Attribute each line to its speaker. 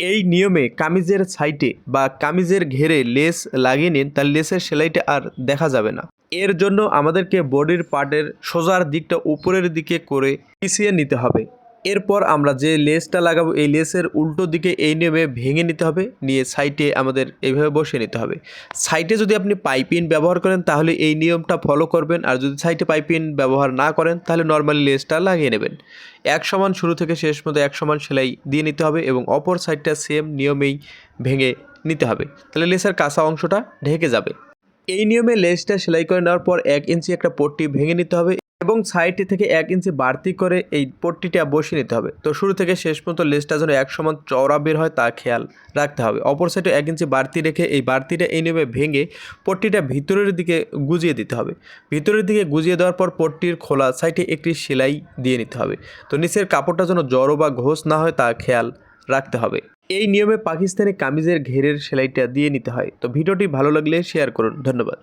Speaker 1: এই নিয়মে কামিজের সাইটে বা কামিজের ঘেরে লেস লাগিয়ে নিন তার লেসের সেলাইটা আর দেখা যাবে না। এর জন্য আমাদেরকে বডির পার্টের সোজার দিকটা উপরের দিকে করে পিছিয়ে নিতে হবে। এরপর আমরা যে লেসটা লাগাবো, এই লেসের উল্টো দিকে এই নিয়মে ভেঙে নিতে হবে, নিয়ে সাইটে আমাদের এইভাবে বসিয়ে নিতে হবে। সাইটে যদি আপনি পাইপিন ব্যবহার করেন, তাহলে এই নিয়মটা ফলো করবেন, আর যদি সাইটে পাইপিন ব্যবহার না করেন, তাহলে নর্মালি লেসটা লাগিয়ে নেবেন। এক সমান শুরু থেকে শেষ মতো এক সমান সেলাই দিয়ে নিতে হবে, এবং অপর সাইডটা সেম নিয়মেই ভেঙে নিতে হবে। তাহলে লেসের কাঁচা অংশটা ঢেকে যাবে। এই নিয়মে লেসটা সেলাই করে নেওয়ার পর এক ইঞ্চি একটা পট্টি ভেঙে নিতে হবে। এবং সাইডটি থেকে এক ইঞ্চি বাড়তি করে এই পট্টিটা বসিয়ে নিতে হবে। তো শুরু থেকে শেষ পর্যন্ত লেসটা যেন এক সমান চওড়া বের হয় তা খেয়াল রাখতে হবে। অপর সাইডে এক ইঞ্চি বাড়তি রেখে এই বাড়তিটা এই নিয়মে ভেঙে পট্টিটা ভিতরের দিকে গুজিয়ে দিতে হবে। ভিতরের দিকে গুজিয়ে দেওয়ার পর পট্টির খোলা সাইডে একটি সেলাই দিয়ে নিতে হবে। তো নিচের কাপড়টা যেন জড়ো বা ঘোষ না হয় তা খেয়াল রাখতে হবে। এই নিয়মে পাকিস্তানি কামিজের ঘেরের সেলাইটা দিয়ে নিতে হয়। তো ভিডিওটি ভালো লাগলে শেয়ার করুন। ধন্যবাদ।